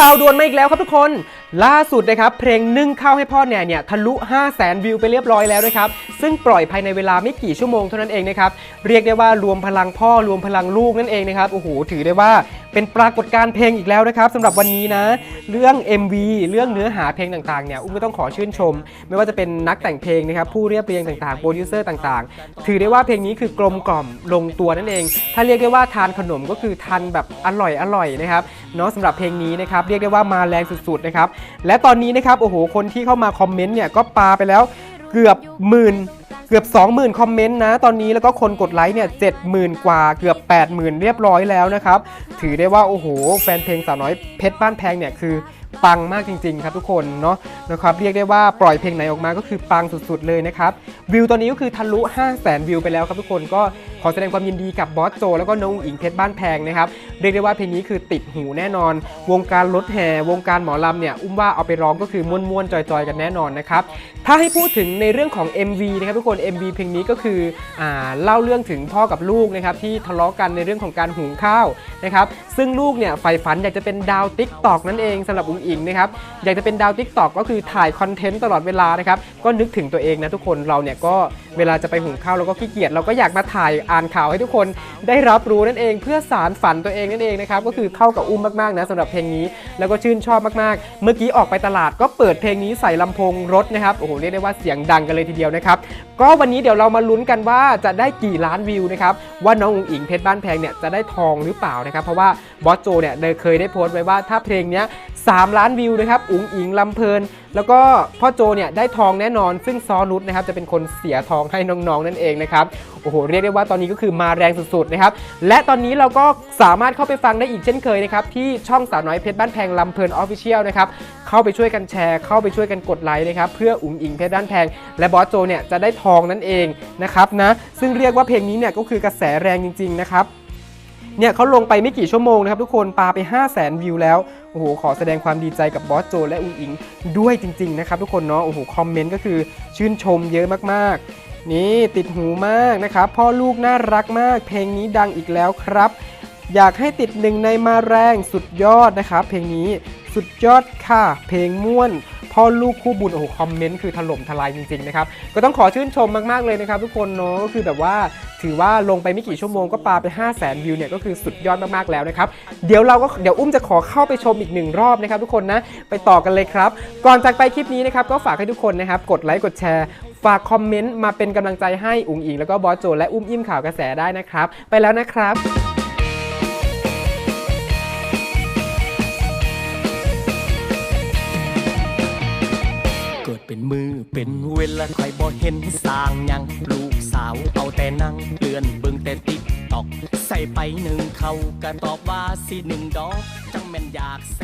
ข่าวด่วนมาอีกแล้วครับทุกคน ล่าสุดนะครับเพลงนึ่งข้าวให้พ่อแหน่เนี่ยทะลุ 5 0 0แสนวิวไปเรียบร้อยแล้วนะครับ ซึ่งปล่อยภายในเวลาไม่กี่ชั่วโมงเท่านั้นเองนะครับ เรียกได้ว่ารวมพลังพ่อรวมพลังลูกนั่นเองนะครับ โอ้โห ถือได้ว่า เป็นปรากฏการณ์เพลงอีกแล้วนะครับสำหรับวันนี้นะ เรื่อง MV เรื่องเนื้อหาเพลงต่างๆเนี่ยอุ้มก็ต้องขอชื่นชม ไม่ว่าจะเป็นนักแต่งเพลงนะครับผู้เรียบเรียงต่างๆโปรดิวเซอร์ต่างๆ ถือได้ว่าเพลงนี้คือกลมกล่อมลงตัวนั่นเอง ถ้าเรียกได้ว่าทานขนมก็คือทานแบบอร่อยอร่อยนะครับเนาะสำหรับเพลงนี้นะครับเรียกได้ว่ามาแรงสุดๆนะครับและตอนนี้นะครับโอ้โหคนที่เข้ามาคอมเมนต์เนี่ยก็ปาไปแล้วเกือบหมื่น เกือบ 20,000 คอมเมนต์นะ ตอนนี้แล้วก็คนกดไลค์เนี่ย70,000กว่าเกือบ 80,000 เรียบร้อยแล้วนะครับ ถือได้ว่า โอ้โห แฟนเพลงสาวน้อยเพชรบ้านแพงเนี่ยคือ ปังมากจริงๆครับทุกคนเนาะนะครับเรียกได้ว่าปล่อยเพลงไหนออกมาก็คือปังสุดๆเลยนะครับวิวตอนนี้ก็คือทะลุ 5 0 0 0 0 0 วิวไปแล้วครับทุกคนก็ขอแสดงความยินดีกับบอสโจ แล้วก็น้องอิงเพชรบ้านแพงนะครับเรียกได้ว่าเพลงนี้คือติดหูแน่นอน วงการรถแห่วงการหมอลำเนี่ยอุ้มว่าเอาไปร้องก็คือม่วนๆจอยๆกันแน่นอนนะครับถ้าให้พูดถึงในเรื่องของ MV นะครับทุกคน MV เพลงนี้ก็คืออ่าเล่าเรื่องถึงพ่อกับลูกนะครับที่ทะเลาะกันในเรื่องของการหุงข้าวนะครับซึ่งลูกเนี่ยใฝ่ฝันอยากจะเป็นดาวติ๊กตอกนั่นเองสำหรับอุ๋งอิงนะครับอยากจะเป็นดาวติ๊กตอกก็คือถ่ายคอนเทนต์ตลอดเวลานะครับก็นึกถึงตัวเองนะทุกคนเราเนี่ยก็เวลาจะไปหุงข้าวเราก็ขี้เกียจเราก็อยากมาถ่ายอ่านข่าวให้ทุกคนได้รับรู้นั่นเองเพื่อสารฝันตัวเองนั่นเองนะครับก็คือเข้ากับอุ้มมากๆนะสำหรับเพลงนี้แล้วก็ชื่นชอบมากๆ เมื่อกี้ออกไปตลาดก็เปิดเพลงนี้ใส่ลำโพงรถนะครับโอ้โหเรียกได้ว่าเสียงดังกันเลยทีเดียวนะครับก็วันนี้เดี๋ยวเรามาลุ้นกันว่าจะได้กี่ล้านวิวนะครับว่าน้องอุ๋งอิงเพชรบ้านแพงเนี่ยจะได้ทองหรือเปล่านะครับเพราะว่าบอสโจเนี่ยเคยได้โพสต์ไว้ว่าถ้าเพลงเนี้ย3ล้านานวิวนะครับอุ๋งอิงลำเพลิน แล้วก็พ่อโจเนี่ยได้ทองแน่นอน ซึ่งซอนุชนะครับจะเป็นคนเสียทองให้น้องๆนั่นเองนะครับโอ้โหเรียกได้ว่าตอนนี้ก็คือมาแรงสุดๆนะครับและตอนนี้เราก็สามารถเข้าไปฟังได้อีกเช่นเคยนะครับที่ช่องสาวน้อยเพชรบ้านแพงลำเพลินออฟฟิเชียลนะครับเข้าไปช่วยกันแชร์ เข้าไปช่วยกันกดไลค์นะครับเพื่ออุ๋งอิงเพชรบ้านแพง และบอสโจเนี่ยจะได้ทองนั่นเองนะครับนะซึ่งเรียกว่าเพลงนี้เนี่ยก็คือกระแสแรงจริงๆนะครับเนี่ยเขาลงไปไม่กี่ชั่วโมงนะครับทุกคนปาไป 5 0 0แสนวิวแล้ว โอ้โหขอแสดงความดีใจกับบอสโจและอุ๋งอิงด้วยจริง ๆ นะครับ ทุกคนเนาะโอ้โหคอมเมนต์ก็คือชื่นชมเยอะมากๆ นี่ติดหูมากนะครับ พ่อลูกน่ารักมาก เพลงนี้ดังอีกแล้วครับ อยากให้ติดหนึ่งในมาแรงสุดยอดนะครับ เพลงนี้สุดยอดค่ะ เพลงม่วนพ่อลูกคู่บุญโอ้โหคอมเมนต์คือถล่มทลายจริงๆนะครับก็ต้องขอชื่นชมมากๆเลยนะครับ ทุกคนเนาะก็คือแบบว่า ถือว่าลงไปไม่กี่ชั่วโมงก็ปาไป 5 0 0แสนวิวเนี่ยก็คือสุดยอดมากๆแล้วนะครับ เดี๋ยวเราก็เดี๋ยวอุ้มจะขอเข้าไปชมอีกหนึ่งรอบนะครับทุกคนนะ ไปต่อกันเลยครับ ก่อนจากไปคลิปนี้นะครับก็ฝากให้ทุกคนนะครับกดไลค์กดแชร์ ฝากคอมเมนต์มาเป็นกำลังใจให้อุ๋งอิงแล้วก็บอสโจและอุ้มอิ่มข่าวกระแสได้นะครับ ไปแล้วนะครับ เป็นเวลาใครบ่เห็นสร้างยังลูกสาวเอาแต่นั่งเลื่อนเบิ่งแต่ติ๊กตอก ใส่ไปหนึ่งเขาก็ตอบว่าสิหนึ่งดอก จังแม่นอยากแส